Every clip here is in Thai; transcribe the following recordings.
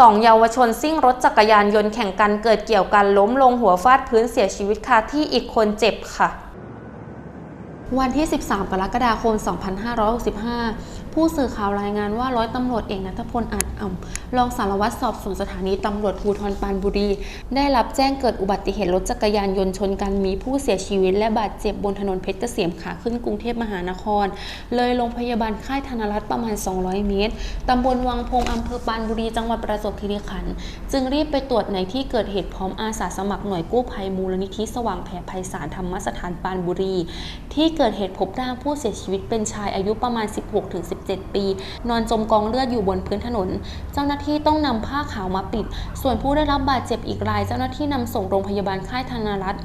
สองเยาวชนซิ่งรถจักรยานยนต์แข่งกันเกิดเกี่ยวกันล้มลงหัวฟาดพื้นเสียชีวิตคาที่อีกคนเจ็บค่ะวันที่ 13 กรกฎาคม 2565ผู้สื่อข่าวรายงานว่าร้อยตำรวจเอกนัทพลอาจอ่ำรองสารวัตรสอบสวนสถานีตำรวจภูธรปานบุรี ได้รับแจ้งเกิดอุบัติเหตุรถจักรยานยนต์ชนกันมีผู้เสียชีวิต และบาดเจ็บบนถนนเพชรเกษมขาขึ้นกรุงเทพมหานคร เลยโรงพยาบาลค่ายธนรัตน์ประมาณ 200 เมตรตำบลวังพงอำเภอปานบุรีจังหวัดประจวบคีรีขันธ์จึงรีบไปตรวจในที่เกิดเหตุพร้อมอาสาสมัครหน่วยกู้ภัยมูลนิธิสว่างแผ่ไพศาลธรรมสถานปานบุรี ที่เกิดเหตุพบร่างผู้เสียชีวิตเป็นชายอายุประมาณ17 ปี นอนจมกองเลือดอยู่บนพื้นถนน เจ้าหน้าที่ต้องนำผ้าขาวมาปิด ส่วนผู้ได้รับบาดเจ็บอีกราย เจ้าหน้าที่นำส่งโรงพยาบาลค่ายธนรัตน์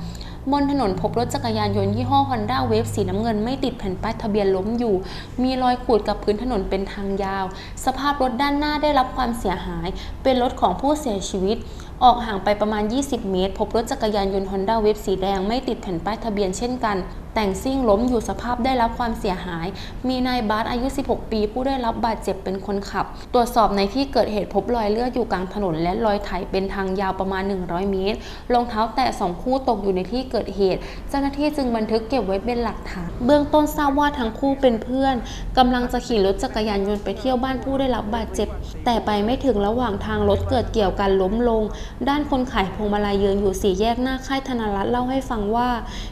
บนถนนพบรถจักรยานยนต์ยี่ห้อ Honda Wave สีน้ำเงินไม่ติดแผ่นป้ายทะเบียนล้มอยู่ มีรอยขูดกับพื้นถนนเป็นทางยาว สภาพรถด้านหน้าได้รับความเสียหาย เป็นรถของผู้เสียชีวิต ออกห่างไปประมาณ 20 เมตร พบรถจักรยานยนต์ Honda Wave สีแดงไม่ติดแผ่นป้ายทะเบียนเช่นกัน แต่งซิ่งล้มอยู่สภาพได้รับความเสียหาย มีนายบาสอายุ 16 ปี ผู้ได้รับบาดเจ็บเป็นคนขับ ตรวจสอบในที่เกิดเหตุพบรอยเลือดอยู่กลางถนน และรอยไถเป็นทางยาวประมาณ 100 เมตร รองเท้าแตะสองคู่ตกอยู่ในที่เกิดเหตุ เจ้าหน้าที่จึงบันทึกเก็บไว้เป็นหลักฐาน เบื้องต้นทราบว่าทั้งคู่เป็นเพื่อนกำลังจะขี่รถจักรยานยนต์ไปเที่ยวบ้านผู้ได้รับบาดเจ็บ แต่ไปไม่ถึงระหว่างทางรถเกิดเกี่ยวกันล้มลง ด้านคนขายพวงมาลัยยืนอยู่สี่แยกหน้าค่ายธนรัตน์เล่าให้ฟังว่า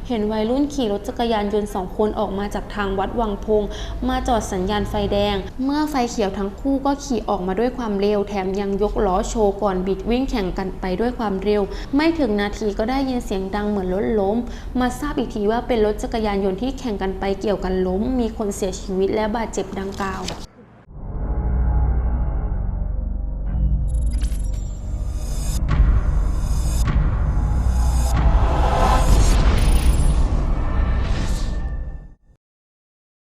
เห็นวัยรุ่นขี่รถจจักรยานยนต์สองคนออกมาจากทางวัดวังพง มาจอดสัญญาณไฟแดง เมื่อไฟเขียวทั้งคู่ก็ขี่ออกมาด้วยความเร็ว แถมยังยกล้อโชว์ก่อนบิดวิ่งแข่งกันไปด้วยความเร็ว ไม่ถึงนาทีก็ได้ยินเสียงดังเหมือนรถล้ม มาทราบอีกทีว่าเป็นรถจักรยานยนต์ที่แข่งกันไปเกี่ยวกันล้ม มีคนเสียชีวิตและบาดเจ็บดังกล่าว